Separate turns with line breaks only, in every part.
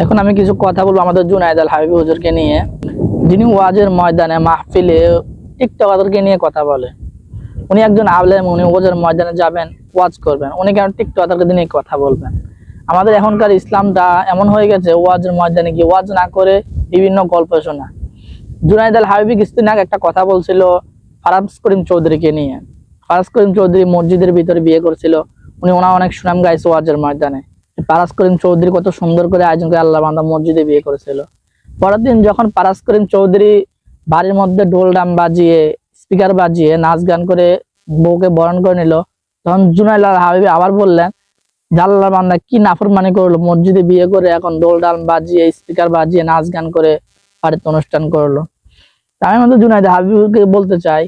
এখন আমি কিছু কথা বলব আমাদের জুনায়দ আল হাবিব হুজুরকে নিয়ে। যিনি ওয়াজের ময়দানে, মাহফিলে টিকটকারদেরকে নিয়ে কথা বলে। উনি একজন আলেম, উনি ওয়াজের ময়দানে যাবেন, ওয়াজ করবেন। উনি কেন টিকটকারদেরকে নিয়ে কথা বলবেন? আমাদের এখনকার ইসলামটা এমন হয়ে গেছে, ওয়াজের ময়দানে গিয়ে ওয়াজ না করে বিভিন্ন গল্প শোনা। জুনাইদ আল হাবিব কিছুদিন আগে একটা কথা বলছিল ফারাজ করিম চৌধুরীকে নিয়ে। ফারাজ করিম চৌধুরী মসজিদের ভিতরে বিয়ে করেছিল। উনি ওনার অনেক সুনাম গাইছে ওয়াজের ময়দানে। পারাস করিম চৌধুরী কত সুন্দর করে আয়োজন করে আল্লাহ বান্দা মসজিদে বিয়ে করেছিল। পরের দিন যখন পারাস করিম চৌধুরী বাড়ির মধ্যে ঢোল ডাম বাজিয়ে স্পিকার বাজিয়ে, নাচ গান করে বউকে বরণ করে নিল, তখন জুনাইল আল হাবিব আবার বললেন জাল্লা বান্দা কি নাফরমানি করল, মসজিদে বিয়ে করে এখন ডোল ডাল বাজিয়ে স্পিকার বাজিয়ে, নাচ গান করে বাড়িতে অনুষ্ঠান করল। আমি আমাদের জুনাইদ হাবিবকে বলতে চাই,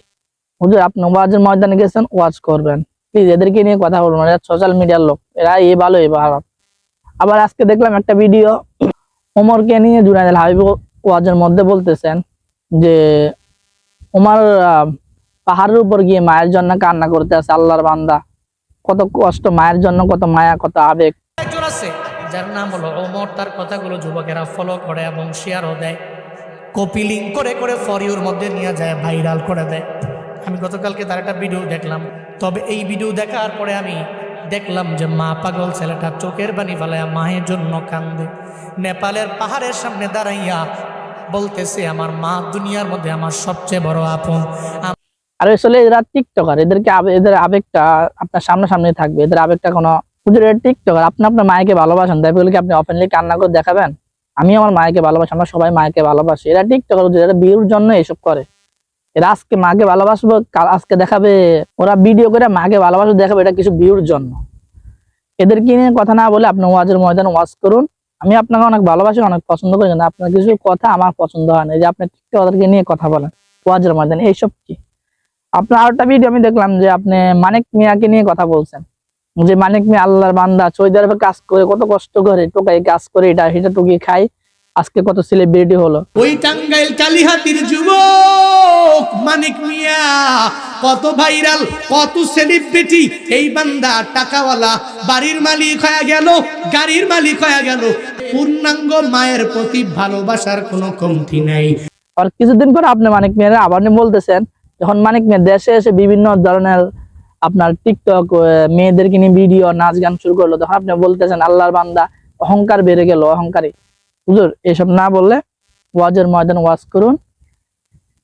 হুজুর আপনি ওয়াজের ময়দানে গেছেন, ওয়াজ করবেন। প্লিজ এদেরকে নিয়ে কথা বলবেন এরা সোশ্যাল মিডিয়ার লোক, এরা এ ভালো, এ খারাপ আবার আজকে দেখলাম একটা ভিডিও ওমরকে নিয়ে জুনাইদ আল হাবিব ওয়াজের মধ্যে বলতেছেন যে ওমর পাহাড়ের উপর গিয়ে মায়ের জন্য কান্না করতে আছে আল্লাহর বান্দা। কত কষ্ট, মায়ের জন্য কত মায়া, কত আবেগ।
আছে, যার নাম হলো ওমর, তার কথাগুলো যুবকেরা ফলো করে এবং শেয়ারও দেয়। কপিলিং করে করে ফরিওর মধ্যে নিয়ে যায় ভাইরাল করে দেয়। আমি গতকালকে তার একটা ভিডিও দেখলাম। তবে এই ভিডিও দেখার পরে আমি দেখলাম যে মা পাগল ছেলেটা চোখের বাণী ফেলায় মায়ের জন্য কান্দে। নেপালের পাহাড়ের সামনে দাঁড়াইয়া বলতেছে, আমার মা দুনিয়ার মধ্যে আমার সবচেয়ে বড় আপন।
আর আসলে এরা টিকটকার, এদেরকে এদের আবেগটা আপনার সামনে সামনে থাকবে। এদের আবেগটা কোনো হুজুর টিকটকার। আপনি আপনার মায়েকে ভালোবাসেন, তাই বলে কি আপনি অফেনলি কান্না করে দেখাবেন? আমি আমার মায়েকে ভালোবাসি, আমরা সবাই মায়েকে ভালোবাসি। এরা টিকটকার বিয়ের জন্য এসব করে। এরা আজকে মাকে ভালোবাসবো, কাল আজকে দেখাবে, ওরা ভিডিও করে মাকে ভালোবাসবো দেখাবে, এটা কিছু বিয়ের জন্য। এদেরকে নিয়ে কথা না বলে আপনি ওয়াজের ময়দানে ওয়াজ করুন। আমি আপনাকে অনেক ভালোবাসি, অনেক পছন্দ করি, কিন্তু আপনার কিছু কথা আমার পছন্দ হয় না। যে আপনি ওদেরকে নিয়ে কথা বলেন, ওয়াজের ময়দানে, এইসব কি? আপনার আরেকটা ভিডিও আমি দেখলাম যে আপনি মানিক মিয়াকে নিয়ে কথা বলছেন। যে মানিক মিয়া আল্লাহর বান্দা আরবে কাজ করে, কত কষ্ট করে টোকাই কাজ করে, এটা, সেটা টুকিয়ে খাই আজকে কত সেলিব্রিটি হলো?
ওই টাঙ্গাইল কালিহাতির যুবক মানিক মিয়া কত ভাইরাল কত সেলিব্রিটি এই বান্দা টাকাওয়ালা বাড়ির মালিক হয়ে গেল গাড়ির মালিক হয়ে গেল। পূর্ণাঙ্গ মায়ের প্রতি ভালোবাসার কোনো কমতি নাই।
আর কিছুদিন পর আপনি মানিক মিয়ার আবার বলতেছেন যখন মানিক মিয়া দেশে এসে বিভিন্ন ধরনের আপনার টিকটক মেয়েদেরকে নিয়ে ভিডিও নাচ গান শুরু করল তখন আপনি বলতেছেন আল্লাহর বান্দা অহংকার বেড়ে গেল অহংকারী। হুজুর, এসব না বললে ওয়াজের ময়দান ওয়াজ করুন।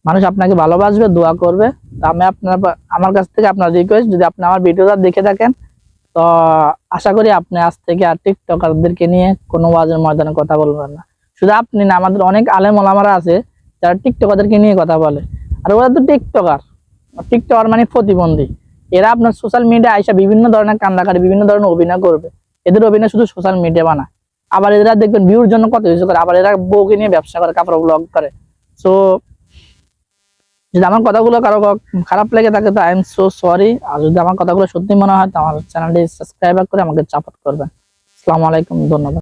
মানুষ আপনাকে ভালোবাসবে, দোয়া করবে। তো আমি আপনার আমার কাছ থেকে আপনার রিকোয়েস্ট যদি আপনি আমার ভিডিওটা দেখে থাকেন, তো আশা করি আপনি আজ থেকে আর টিকটকারদেরকে নিয়ে কোনো ওয়াজের ময়দানে কথা বলবেন না। শুধু আপনি না, আমাদের অনেক আলেম ওলামারা আছে, যারা টিকটকারদেরকে নিয়ে কথা বলে। আর ওরা তো টিকটকার। টিকটকার মানে প্রতিবন্ধী। এরা আপনার সোশ্যাল মিডিয়া আইসা বিভিন্ন ধরনের কান্দাকারি, বিভিন্ন ধরনের অভিনয় করবে। এদের অভিনয় শুধু সোশ্যাল মিডিয়া বানায়। আবার এরা দেখবেন ভিউর জন্য কত কিছু করে, আবার এরা বউকে নিয়ে ব্যবসা করে, কাপড় ব্লগ করে। সো যদি আমার কথাগুলো কারও খারাপ লেগে থাকে, তো আই এম সো সরি আর যদি আমার কথাগুলো সত্যি মনে হয়, তো আমার চ্যানেলটি সাবস্ক্রাইব করে আমাকে সাপোর্ট করবেন। আসসালামু আলাইকুম ধন্যবাদ।